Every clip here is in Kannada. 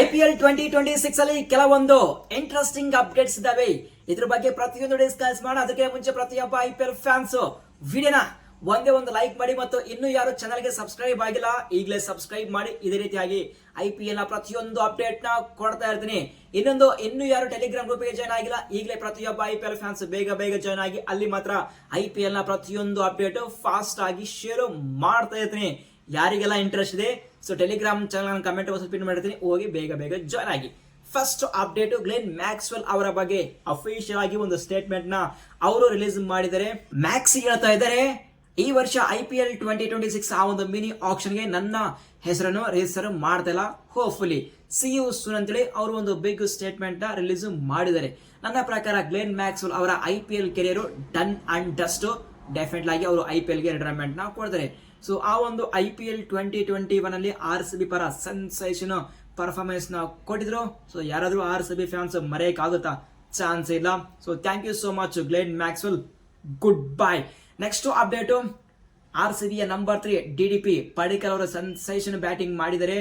I P L twenty twenty six ಅಲ್ಲಿ ಕೆಲವೊಂದು ಇಂಟ್ರೆಸ್ಟಿಂಗ್ ಅಪ್ಡೇಟ್ಸ್ ಇದಾವೆ ಇದ್ರ ಬಗ್ಗೆ ಪ್ರತಿಯೊಂದು ಡಿಸ್ಕಸ್ ಮಾಡೋಣ. ಅದಕ್ಕೆ ಮುಂಚೆ ಪ್ರತಿಯೊಬ್ಬ ಐ ಪಿ ಎಲ್ ಫ್ಯಾನ್ಸ್ ವಿಡಿಯೋನ ಒಂದೇ ಒಂದು ಲೈಕ್ ಮಾಡಿ ಮತ್ತು ಇನ್ನು ಯಾರು ಚಾನಲ್ಗೆ ಸಬ್ಸ್ಕ್ರೈಬ್ ಆಗಿಲ್ಲ, ಈಗಲೇ ಸಬ್ಸ್ಕ್ರೈಬ್ ಮಾಡಿ. ಇದೇ ರೀತಿಯಾಗಿ ಐ ಪಿ ಎಲ್ನ ಪ್ರತಿಯೊಂದು ಅಪ್ಡೇಟ್ನ ಕೊಡ್ತಾ ಇರ್ತೀನಿ. ಇನ್ನೊಂದು, ಇನ್ನು ಯಾರು ಟೆಲಿಗ್ರಾಮ್ ಗ್ರೂಪ್ಗೆ ಜಾಯ್ನ್ ಆಗಿಲ್ಲ, ಈಗಲೇ ಪ್ರತಿಯೊಬ್ಬ ಐ ಪಿ ಎಲ್ ಫ್ಯಾನ್ಸ್ ಬೇಗ ಬೇಗ ಜಾಯ್ನ್ ಆಗಿ ಅಲ್ಲಿ ಮಾತ್ರ ಐ ಪಿ ಎಲ್ನ ಪ್ರತಿಯೊಂದು ಅಪ್ಡೇಟ್ ಫಾಸ್ಟ್ ಆಗಿ ಶೇರ್ ಮಾಡ್ತಾ ಇರ್ತೀನಿ. ಯಾರಿಗೆಲ್ಲ ಇಂಟ್ರೆಸ್ಟ್ ಇದೆ so Telegram channel comment pin ಮಾಡಿರ್ತೀನಿ. ಹೋಗಿ ಬೇಗ ಬೇಗ ಜಾಯ್ನ್ ಆಗಿ. ಫಸ್ಟ್ ಅಪ್ಡೇಟ್ ಗ್ಲೇನ್ ಮ್ಯಾಕ್ಸ್ವೆಲ್ ಅವರ ಬಗ್ಗೆ ಅಫಿಷಿಯಲ್ ಆಗಿ ಒಂದು ಸ್ಟೇಟ್ಮೆಂಟ್ನ ಅವರು ರಿಲೀಸ್ ಮಾಡಿದ್ದಾರೆ. ಮ್ಯಾಕ್ಸ್ ಹೇಳ್ತಾ ಇದ್ದಾರೆ, ಈ ವರ್ಷ I P L twenty twenty six ಆ ಒಂದು ಮಿನಿ ಆಪ್ಷನ್ಗೆ ನನ್ನ ಹೆಸರನ್ನು ರಿಜಿಸ್ಟರ್ ಮಾಡ್ತಿಲ್ಲ ಹೋಪ್ಫುಲಿ ಸಿ ಯು ಸೂನ್ ಅಂತೇಳಿ ಅವರು ಒಂದು ಬಿಗ್ ಸ್ಟೇಟ್ಮೆಂಟ್ನ ರಿಲೀಸ್ ಮಾಡಿದ್ದಾರೆ. ನನ್ನ ಪ್ರಕಾರ ಗ್ಲೇನ್ ಮ್ಯಾಕ್ಸ್ವೆಲ್ ಅವರ I P L career done and dust definite ಅವರು ಐ ಪಿ ಎಲ್ಗೆ ರಿಟೈರ್ಮೆಂಟ್ನ ಕೊಡ್ತಾರೆ. ಸೊ ಆ ಒಂದು I P L twenty twenty one R C B ಪರ ಸೆನ್ಸೇಷನ್ ಪರ್ಫಾರ್ಮೆನ್ಸ್ನ ಕೊಟ್ಟಿದ್ರು. ಸೊ ಯಾರಾದರೂ ಆರ್ ಸಿ ಬಿ ಫ್ಯಾನ್ಸ್ ಮರೆಯಕ್ಕಾಗುತ್ತಾ? ಚಾನ್ಸ್ ಇಲ್ಲ. So thank you so much Glenn Maxwell good bye next update R C ಬಿಯ number three D D P Padikkal ಅವರು ಸೆನ್ಸೇಷನ್ ಬ್ಯಾಟಿಂಗ್ ಮಾಡಿದರೆ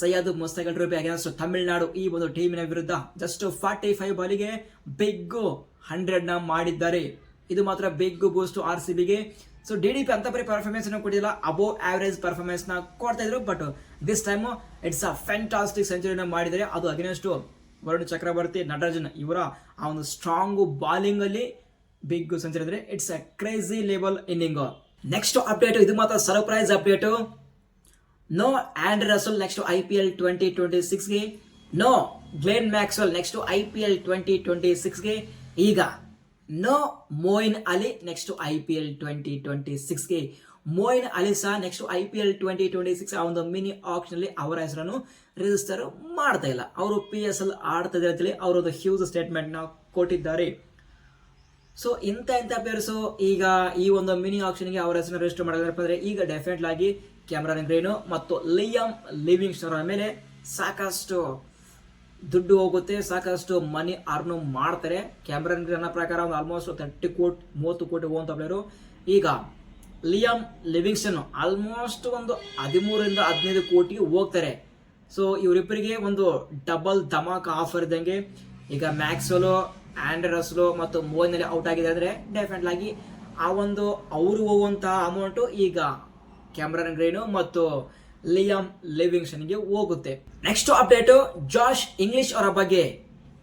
ಸೈಯದ್ ಮುಸ್ತಗಲ್ ರೂಪಿ ಅಗೇನ್ಸ್ಟ್ ತಮಿಳುನಾಡು ಈ ಒಂದು ಟೀಮಿನ ವಿರುದ್ಧ ಜಸ್ಟ್ ಫಾರ್ಟಿ ಫೈವ್ ಬಾಲಿಗೆ ಬಿಗ್ ಹಂಡ್ರೆಡ್ನ ಮಾಡಿದ್ದಾರೆ. ಇದು ಮಾತ್ರ ಬಿಗ್ ಬೂಸ್ಟ್ ಆರ್ ಸಿ ಬಿಗೆ ಸೊ ಡಿ ಡಿ ಪಿ ಅಂತ ಬರೀ ಪರ್ಫಾರ್ಮೆನ್ಸ್ ಕೊಟ್ಟಿಲ್ಲ ಅಬೋ ಆವರೇಜ್ ಪರ್ಫಾರ್ಮೆನ್ಸ್ನ ಕೊಡ್ತಾ ಇದ್ರು. But this time it's a fantastic ಸೆಂಚುರಿನ ಮಾಡಿದರೆ ಅದು ಅಗೇನೆಸ್ಟು ವರುಣ್ ಚಕ್ರವರ್ತಿ, ನಟರಾಜನ್ ಇವರ ಆ ಒಂದು ಸ್ಟ್ರಾಂಗ್ ಬಾಲಿಂಗ್ ಅಲ್ಲಿ ಬಿಗ್ ಸೆಂಚುರಿ ಅಂದ್ರೆ it's a crazy level inning next update ಇದು ಮಾತ್ರ surprise update no and Russell next I P L twenty twenty ಸಿಕ್ಸ್ಗೆ no Glenn Maxwell next I P L twenty twenty ಸಿಕ್ಸ್ಗೆ ಈಗ no Moeen Ali next I P L twenty twenty ಸಿಕ್ಸ್ಗೆ. Moeen Ali ಸಹ next I P L twenty twenty six ಆ ಒಂದು ಮಿನಿ ಆಪ್ಷನ್ ಅಲ್ಲಿ ಅವರ ಹೆಸರನ್ನು ರಿಜಿಸ್ಟರ್ ಮಾಡ್ತಾ ಇಲ್ಲ. ಅವರು ಪಿ ಎಸ್ ಎಲ್ ಆಡ್ತಾ ಇದ್ದಾರೆ ಅಂತೇಳಿ ಅವರೊಂದು ಹ್ಯೂಸ್ ಸ್ಟೇಟ್ಮೆಂಟ್ನ ಕೊಟ್ಟಿದ್ದಾರೆ. ಸೊ ಇಂಥ ಇಂಥ ಪ್ಲೇಯರ್ಸು ಈಗ ಈ ಒಂದು ಮಿನಿ ಆಪ್ಷನ್ಗೆ ಅವರ ಹೆಸರನ್ನು ರಿಜಿಸ್ಟರ್ ಮಾಡಿದಾರಪ್ಪ ಅಂದ್ರೆ ಈಗ ಡೆಫಿನೆಟ್ ಆಗಿ ಕ್ಯಾಮ್ರಾನ್ ಗ್ರೇನು ಮತ್ತು ಲಿಯಮ್ ಲಿವಿಂಗ್ ಸ್ಟೋರ್ ಮೇಲೆ ಸಾಕಷ್ಟು ದುಡ್ಡು ಹೋಗುತ್ತೆ, ಸಾಕಷ್ಟು ಮನಿ ಅರ್ನ್ ಮಾಡ್ತಾರೆ. ಕ್ಯಾಮ್ರನ್ ಗ್ರೇನ್ ಪ್ರಕಾರ ಒಂದು ಆಲ್ಮೋಸ್ಟ್ ತರ್ಟಿ ಕೋಟಿ, ಮೂವತ್ತು ಕೋಟಿ ಹೋಗುವಂಥ ಪ್ಲೇಯರು ಈಗ ಲಿಯಮ್ ಲಿವಿಂಗ್ಸನ್ ಆಲ್ಮೋಸ್ಟ್ ಒಂದು ಹದಿಮೂರರಿಂದ ಹದಿನೈದು ಕೋಟಿಗೆ ಹೋಗ್ತಾರೆ. ಸೊ ಇವರಿಬ್ಬರಿಗೆ ಒಂದು ಡಬಲ್ ಧಮಾಕ ಆಫರ್ ಇದ್ದಂಗೆ. ಈಗ ಮ್ಯಾಕ್ಸೋಲು ಆಂಡ್ರಸ್ಲು ಮತ್ತು ಮೋನಲ್ಲಿ ಔಟ್ ಆಗಿದೆ ಅಂದ್ರೆ ಡೆಫಿನೆಟ್ ಆಗಿ ಆ ಒಂದು ಅವರು ಹೋಗುವಂತಹ ಅಮೌಂಟು ಈಗ ಕ್ಯಾಮ್ರನ್ ಗ್ರೈನು ಮತ್ತು ಲಿಯಮ್ ಲಿವಿಂಗ್ಸ್ಟನ್ಗೆ ಹೋಗುತ್ತೆ. ನೆಕ್ಸ್ಟ್ ಅಪ್ಡೇಟ್ ಜಾಶ್ ಇಂಗ್ಲಿಷ್ ಅವರ ಬಗ್ಗೆ.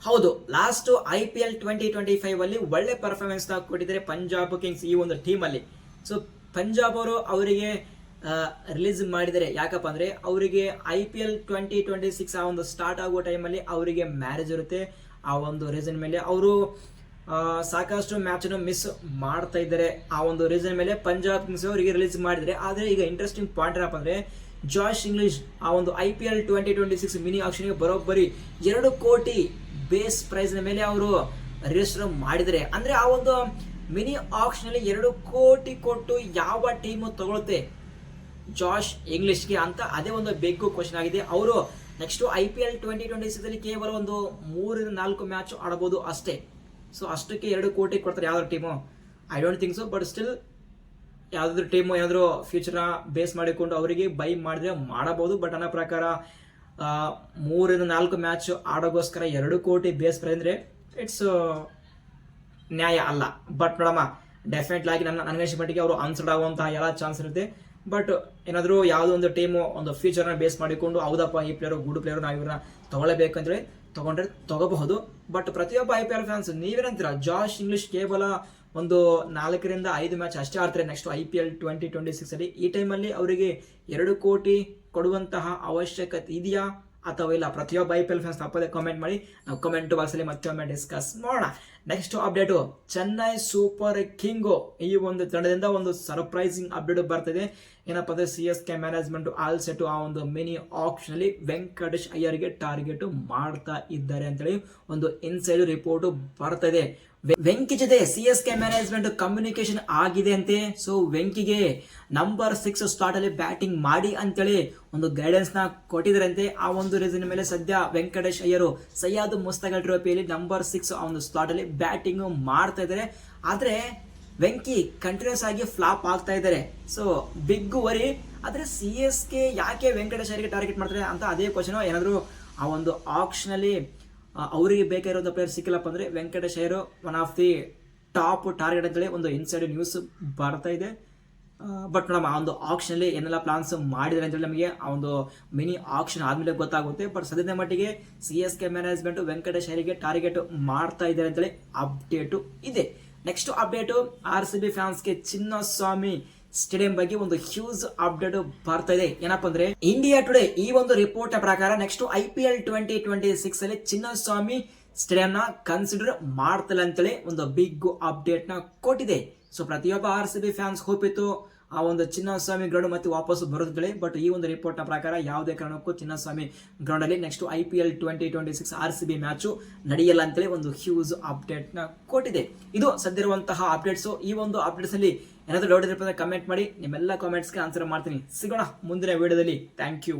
ಹೌದು last I P L twenty twenty five ಅಲ್ಲಿ ಒಳ್ಳೆ ಪರ್ಫಾರ್ಮೆನ್ಸ್ ಕೊಟ್ಟಿದ್ದಾರೆ ಪಂಜಾಬ್ ಕಿಂಗ್ಸ್ ಈ ಒಂದು ಟೀಮ್ ಅಲ್ಲಿ. ಸೊ ಪಂಜಾಬ್ ಅವರು ಅವರಿಗೆ ರಿಲೀಸ್ ಮಾಡಿದರೆ ಯಾಕಪ್ಪ ಅಂದ್ರೆ ಅವರಿಗೆ I P L twenty twenty six ಆ ಒಂದು ಸ್ಟಾರ್ಟ್ ಆಗೋ ಟೈಮಲ್ಲಿ ಅವರಿಗೆ ಮ್ಯಾರೇಜ್ ಇರುತ್ತೆ. ಆ ಒಂದು ರೀಸನ್ ಮೇಲೆ ಅವರು ಸಾಕಷ್ಟು ಮ್ಯಾಚ್ ಮಿಸ್ ಮಾಡ್ತಾ ಇದ್ದಾರೆ. ಆ ಒಂದು ರೀಸನ್ ಮೇಲೆ ಪಂಜಾಬ್ ಕಿಂಗ್ಸ್ ಅವರಿಗೆ ರಿಲೀಸ್ ಮಾಡಿದರೆ ಆದರೆ ಈಗ ಇಂಟ್ರೆಸ್ಟಿಂಗ್ ಪಾಯಿಂಟ್ ಏನಪ್ಪ ಅಂದ್ರೆ ಜಾಶ್ ಇಂಗ್ಲಿಷ್ ಆ ಒಂದು I P L twenty twenty six mini ಆಕ್ಷನ್ಗೆ ಬರೋಬ್ಬರಿ ಎರಡು ಕೋಟಿ ಬೇಸ್ ಪ್ರೈಸ್ ಮೇಲೆ ಅವರು ರಿಜಿಸ್ಟರ್ ಮಾಡಿದರೆ ಅಂದ್ರೆ ಆ ಒಂದು ಮಿನಿ ಆಕ್ಷನ್ ಅಲ್ಲಿ ಎರಡು ಕೋಟಿ ಕೊಟ್ಟು ಯಾವ ಟೀಮು ತಗೊಳುತ್ತೆ ಜಾಶ್ ಇಂಗ್ಲಿಷ್ಗೆ ಅಂತ ಅದೇ ಒಂದು ಬೆಕ್ಕು ಕ್ವಶನ್ ಆಗಿದೆ. ಅವರು next I P L twenty twenty six ಅಲ್ಲಿ ಕೇವಲ ಒಂದು ಮೂರರಿಂದ ನಾಲ್ಕು ಮ್ಯಾಚ್ ಆಡಬಹುದು ಅಷ್ಟೇ. ಸೊ ಅಷ್ಟಕ್ಕೆ ಎರಡು ಕೋಟಿ ಕೊಡ್ತಾರೆ ಯಾವ್ದಾದ್ರು team I don't think so but still ಯಾವ್ದಾದ್ರು ಟೀಮು ಏನಾದರೂ ಫ್ಯೂಚರ್ನ ಬೇಸ್ ಮಾಡಿಕೊಂಡು ಅವರಿಗೆ ಬೈ ಮಾಡಿದ್ರೆ ಮಾಡಬಹುದು. ಬಟ್ ನನ್ನ ಪ್ರಕಾರ ಮೂರಿಂದ ನಾಲ್ಕು ಮ್ಯಾಚ್ ಆಡೋಗೋಸ್ಕರ ಎರಡು ಕೋಟಿ ಬೇಸ್ ಪ್ರೈಸ್ ಇಟ್ಸ್ ನ್ಯಾಯ ಅಲ್ಲ. ಬಟ್ ನೋಡಮ್ಮ ಡೆಫಿನೆಟ್ಲಿ ಆಗಿ ನನ್ನ ನನಗನ್ಸಿದ ಮಟ್ಟಿಗೆ ಅವರು ಆನ್ಸರ್ಡ್ ಆಗುವಂತಹ ಎಲ್ಲ ಚಾನ್ಸ್ ಇರುತ್ತೆ. ಬಟ್ ಏನಾದರೂ ಯಾವುದೋ ಒಂದು ಟೀಮು ಒಂದು ಫ್ಯೂಚರ್ನ ಬೇಸ್ ಮಾಡಿಕೊಂಡು, ಹೌದಪ್ಪ, ಈ ಪ್ಲೇಯರು ಗುಡ್ ಪ್ಲೇಯರು ನಾವು ಇವ್ರನ್ನ ತೊಗೊಳ್ಬೇಕಂದ್ರೆ ತಗೊಂಡ್ರೆ ತಗೋಬಹುದು. ಬಟ್ ಪ್ರತಿಯೊಬ್ಬ ಐ ಪಿ ಎಲ್ ಫ್ಯಾನ್ಸ್ ನೀವೇನಂತೀರಾ ಜಾಶ್ ಇಂಗ್ಲಿಷ್ ಕೇವಲ ಒಂದು ನಾಲ್ಕರಿಂದ ಐದು ಮ್ಯಾಚ್ ಅಷ್ಟೇ ಆಡ್ತಾರೆ next I P L twenty twenty six ಅಲ್ಲಿ. ಈ ಟೈಮಲ್ಲಿ ಅವರಿಗೆ ಎರಡು ಕೋಟಿ ಕೊಡುವಂತಹ ಅವಶ್ಯಕತೆ ಇದೆಯಾ? ಅಥವಾ ಇಲ್ಲ, ಪ್ರತಿಯೊಬ್ಬ ಐ ಪಿ ಎಲ್ ಫ್ಯಾನ್ಸ್ ತಪ್ಪದೆ ಕಾಮೆಂಟ್ ಮಾಡಿ. ನಾವು ಕಮೆಂಟ್ ಬಾಕ್ಸಲ್ಲಿ ಮತ್ತೊಮ್ಮೆ ಡಿಸ್ಕಸ್ ಮಾಡೋಣ. Next update Chennai super king ಈ ಒಂದು ತಂಡದಿಂದ ಒಂದು ಸರ್ಪ್ರೈಸಿಂಗ್ ಅಪ್ಡೇಟ್ ಬರ್ತಿದೆ. ಏನಪ್ಪ ಅಂದರೆ C S K management all set ಆ ಒಂದು ಮಿನಿ ಆಪ್ಷನಲ್ಲಿ ವೆಂಕಟೇಶ್ ಅಯ್ಯರ್ಗೆ ಟಾರ್ಗೆಟ್ ಮಾಡ್ತಾ ಇದ್ದಾರೆ ಅಂತೇಳಿ ಒಂದು ಇನ್ಸೈಡ್ ರಿಪೋರ್ಟ್ ಬರ್ತಿದೆ. ವೆ- ವೆಂಕಿ ಜೊತೆ C S K management communication ಆಗಿದೆ ಅಂತೆ. ಸೊ ವೆಂಕಿಗೆ ನಂಬರ್ ಸಿಕ್ಸ್ ಸ್ಟಾರ್ಟ್ ಅಲ್ಲಿ ಬ್ಯಾಟಿಂಗ್ ಮಾಡಿ ಅಂತೇಳಿ ಒಂದು ಗೈಡೆನ್ಸ್ನ ಕೊಟ್ಟಿದ್ರಂತೆ. ಆ ಒಂದು ರೀಸನ್ ಮೇಲೆ ಸದ್ಯ ವೆಂಕಟೇಶ್ ಅಯ್ಯರು ಸಯ್ಯಾದ್ ಮುಸ್ತಗಲ್ ಟ್ರೋಫಿಯಲ್ಲಿ ನಂಬರ್ ಸಿಕ್ಸ್ ಆ ಒಂದು ಸ್ಲಾಟ್ ಅಲ್ಲಿ ಬ್ಯಾಟಿಂಗ್ ಮಾಡ್ತಾ ಇದ್ದಾರೆ. ಆದ್ರೆ, ವೆಂಕಿ ಕಂಟಿನ್ಯೂಸ್ ಆಗಿ ಫ್ಲಾಪ್ ಆಗ್ತಾ ಇದ್ದಾರೆ. ಸೊ ಬಿಗ್ ವರಿ ಆದ್ರೆ ಸಿ ಎಸ್ ಕೆ ಯಾಕೆ ವೆಂಕಟೇಶ್ ಅಯ್ಯರಿಗೆ ಟಾರ್ಗೆಟ್ ಮಾಡ್ತಾರೆ ಅಂತ ಅದೇ ಕ್ವಶನ್ ಏನಾದರೂ ಆ ಒಂದು ಆಕ್ಷನಲ್ಲಿ ಅವರಿಗೆ ಬೇಕಾಗಿರೋ ಪ್ಲೇಯರ್ ಸಿಕ್ಕಿಲ್ಲಪ್ಪ ಅಂದರೆ Venkatesh Iyer one of the top target ಅಂತೇಳಿ ಒಂದು ಇನ್ಸೈಡ್ ನ್ಯೂಸ್ ಬರ್ತಾ ಇದೆ. ಬಟ್ ನೋಡಮ್ಮ, ಆ ಒಂದು ಆಕ್ಷನಲ್ಲಿ ಏನೆಲ್ಲ ಪ್ಲಾನ್ಸ್ ಮಾಡಿದ್ದಾರೆ ಅಂತೇಳಿ ನಮಗೆ ಆ ಒಂದು ಮಿನಿ ಆಕ್ಷನ್ ಆದಮೇಲೆ ಗೊತ್ತಾಗುತ್ತೆ. ಬಟ್ ಸದ್ಯದ ಮಟ್ಟಿಗೆ C S K management Venkatesh ಅಯ್ಯರಿಗೆ target ಮಾಡ್ತಾ ಇದ್ದಾರೆ ಅಂತೇಳಿ ಅಪ್ಡೇಟು ಇದೆ. Next update R C B ಫ್ಯಾನ್ಸ್ಗೆ Chinnaswamy stadium ಬಗ್ಗೆ ಒಂದು ಹ್ಯೂಜ್ ಅಪ್ಡೇಟ್ ಬರ್ತಾ ಇದೆ. ಏನಪ್ಪ ಅಂದ್ರೆ ಇಂಡಿಯಾ ಟುಡೇ ಈ ಒಂದು ರಿಪೋರ್ಟ್ ಪ್ರಕಾರ next I P L twenty twenty six ಅಲ್ಲಿ ಚಿನ್ನಸ್ವಾಮಿ ಸ್ಟೇಡಿಯಂ ನ ಕನ್ಸಿಡರ್ ಮಾಡ್ತಿಲ್ಲ ಅಂತೇಳಿ ಒಂದು ಬಿಗ್ ಅಪ್ಡೇಟ್ನ ಕೊಟ್ಟಿದೆ. ಸೊ ಪ್ರತಿಯೊಬ್ಬ R C B fans hope ಇತ್ತು ಆ ಒಂದು ಚಿನ್ನಸ್ವಾಮಿ ಗ್ರೌಂಡ್ ಮತ್ತೆ ವಾಪಸ್ ಬರುತ್ತೇಳಿ ಬಟ್ ಈ ಒಂದು ರಿಪೋರ್ಟ್ನ ಪ್ರಕಾರ ಯಾವುದೇ ಕಾರಣಕ್ಕೂ ಚಿನ್ನಸ್ವಾಮಿ ಗ್ರೌಂಡ್ ಅಲ್ಲಿ next I P L twenty twenty six R C B match ನಡೆಯಲ್ಲ ಅಂತೇಳಿ ಒಂದು ಹ್ಯೂಜ್ ಅಪ್ಡೇಟ್ನ ಕೊಟ್ಟಿದೆ. ಇದು ಸದ್ಯರುವಂತಹ ಅಪ್ಡೇಟ್ಸ್ ಈ ಒಂದು ಅಪ್ಡೇಟ್ಸ್ ಅಲ್ಲಿ ಏನಾದರೂ ಡೌಟ್ ಇದ್ರೆ ಕಮೆಂಟ್ ಮಾಡಿ. ನಿಮ್ಮೆಲ್ಲ ಕಾಮೆಂಟ್ಸ್ಗೆ ಆನ್ಸರ್ ಮಾಡ್ತೀನಿ. ಸಿಗೋಣ ಮುಂದಿನ ವಿಡಿಯೋದಲ್ಲಿ ಥ್ಯಾಂಕ್ ಯು